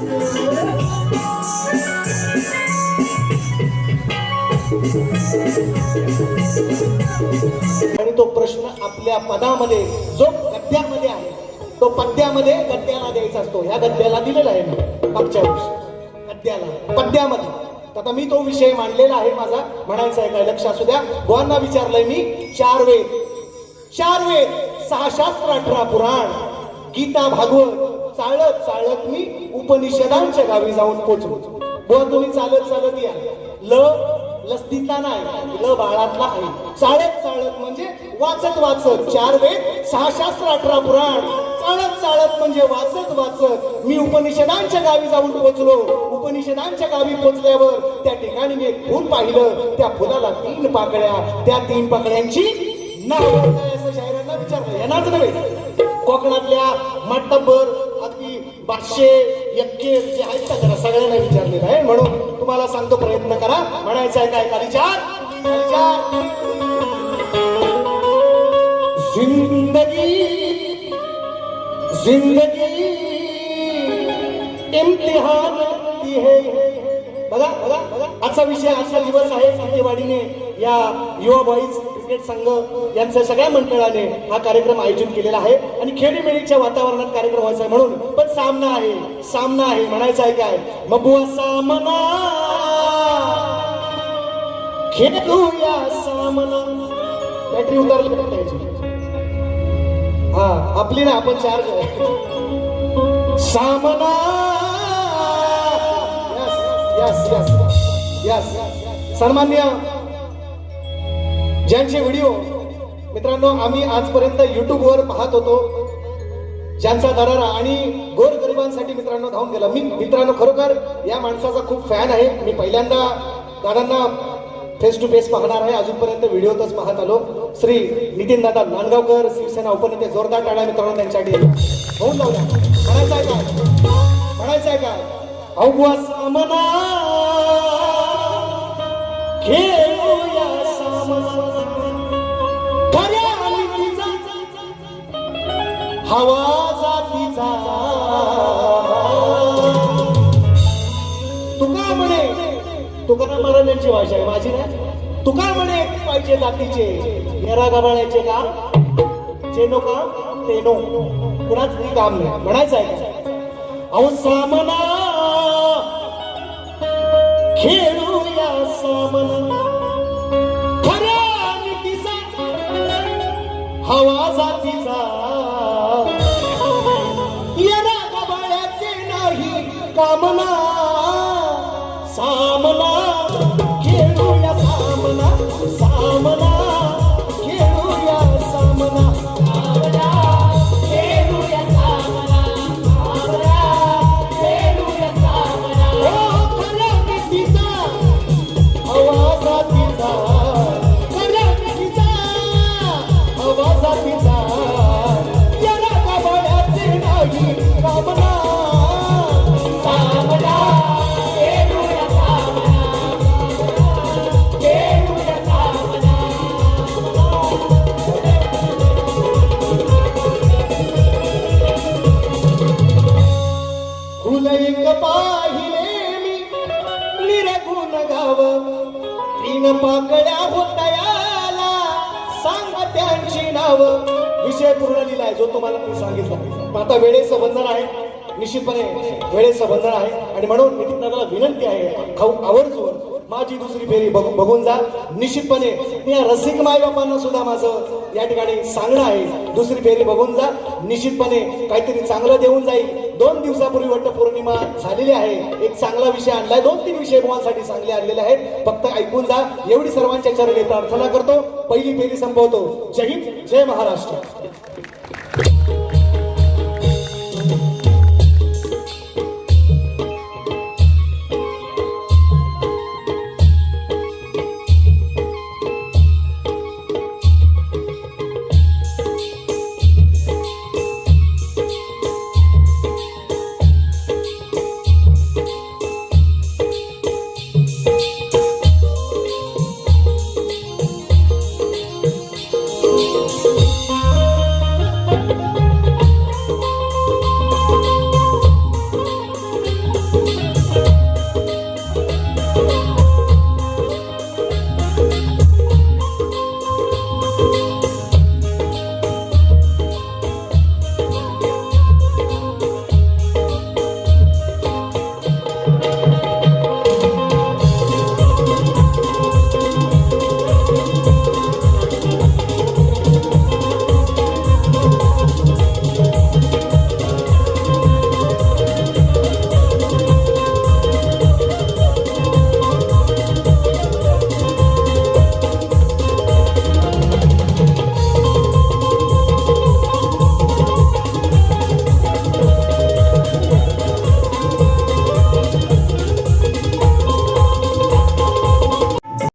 आणि तो प्रश्न आपल्या पदामध्ये जो गद्यामध्ये आहे तो पद्यामध्ये गद्याला द्यायचा असतो. ह्या गद्याला दिलेला आहे मी मागच्या वर्षी. गद्याला पद्यामध्ये. आता मी तो विषय मांडलेला आहे माझा. म्हणायचा आहे काय लक्ष असू द्या. गोवांना विचारलंय मी चार वेद. चार वेद सहा शास्त्र अठरा पुराण. गीता भागवत. चालत चालत मी उपनिषदांच्या गावी जाऊन पोचलो. व तुम्ही चालत चालत या. ल लस्तीतला नाही ल बाळातला आहे. चालत चालत म्हणजे वाचत वाचत चार वेद सहा शास्त्र अठरा पुराण. चालत चालत म्हणजे वाचत वाचत मी उपनिषदांच्या गावी जाऊन पोचलो. उपनिषदांच्या गावी पोचल्यावर त्या ठिकाणी मी एक फुल पाहिलं. त्या फुलाला तीन पाकळ्या. त्या तीन पाकळ्यांची नाव. काय असं शायरांना विचारलं? यांनाच नव्हे. कोकणातल्या मट्टभर पाचशे एक्के जे आहेत का जरा सगळ्यांना विचारलेलं आहे. म्हणून तुम्हाला सांगतो प्रयत्न करा. म्हणायचं आहे काय? का विचार? जिंदगी जिंदगी इम्तिहान है. बघा बघा बघा. आजचा विषय आजचा दिवस आहे सातेवाडीने या युवा बॉईज क्रिकेट संघ यांच्या सगळ्या मंडळाने हा कार्यक्रम आयोजित केलेला आहे. आणि खेळीमेळीच्या वातावरणात कार्यक्रम व्हायचा आहे म्हणून. पण सामना आहे. सामना आहे. म्हणायचं आहे काय? मबुआ सामना. खेळूया सामना. बॅटरी उतरली हा आपली ना आपण चार्ज सामना. यस यस यस यस सन्मान्य ज्यांचे व्हिडिओ मित्रांनो आम्ही आजपर्यंत युट्यूबवर पाहत होतो ज्यांचा दरारा आणि गोरगरिबांसाठी मित्रांनो धावून गेला. मी मित्रांनो खरोखर या माणसाचा खूप फॅन आहे. मी पहिल्यांदा दादांना फेस टू फेस पाहणार आहे. अजूनपर्यंत व्हिडिओतच पाहत आलो. श्री नितीन दादा नांदगावकर शिवसेना उपनेते जोरदार टाळ्या मित्रांनो त्यांच्यासाठी होऊन जाऊ म्हणायचं आहे काय? म्हणायचं आहे काय? अवघा सामना खेळूया सामना. हवा जातीचा. तुका म्हणे? तुकाराम महाराजांची भाषा आहे माझी नाही तुका म्हणे पाहिजे जातीचे? येरा गबाळ्याचे का? चेनो का? तेनो. कुणाच ती काम नाही. म्हणायचं आहे अहो सामना. खेळूया सामना. खरा नीतीचा. हवा जाती सामना तीन होता होतयाला सांगा त्यांची नाव. विषय पूर्ण लिहिलाय जो तुम्हाला मी सांगितला. आता वेळेचं बंधन आहे. निश्चितपणे वेळेचं बंधन आहे. आणि म्हणून नितीन दादाला विनंती आहे खाऊ आवर्जून माझी दुसरी फेरी बघून जा. निश्चितपणे मी या रसिक मायबापांना सुद्धा माझं या ठिकाणी सांगणं आहे. दुसरी फेरी बघून जा. निश्चितपणे काहीतरी चांगलं देऊन जाईल. दोन दिवसापूर्वी वट्ट पौर्णिमा झालेली आहे. एक चांगला विषय आणलाय. दोन तीन विषय मुलांसाठी चांगले आणलेले आहेत. फक्त ऐकून जा. एवढी सर्वांच्या चरणी प्रार्थना करतो. पहिली फेरी संपवतो. जय हिंद. जय महाराष्ट्र.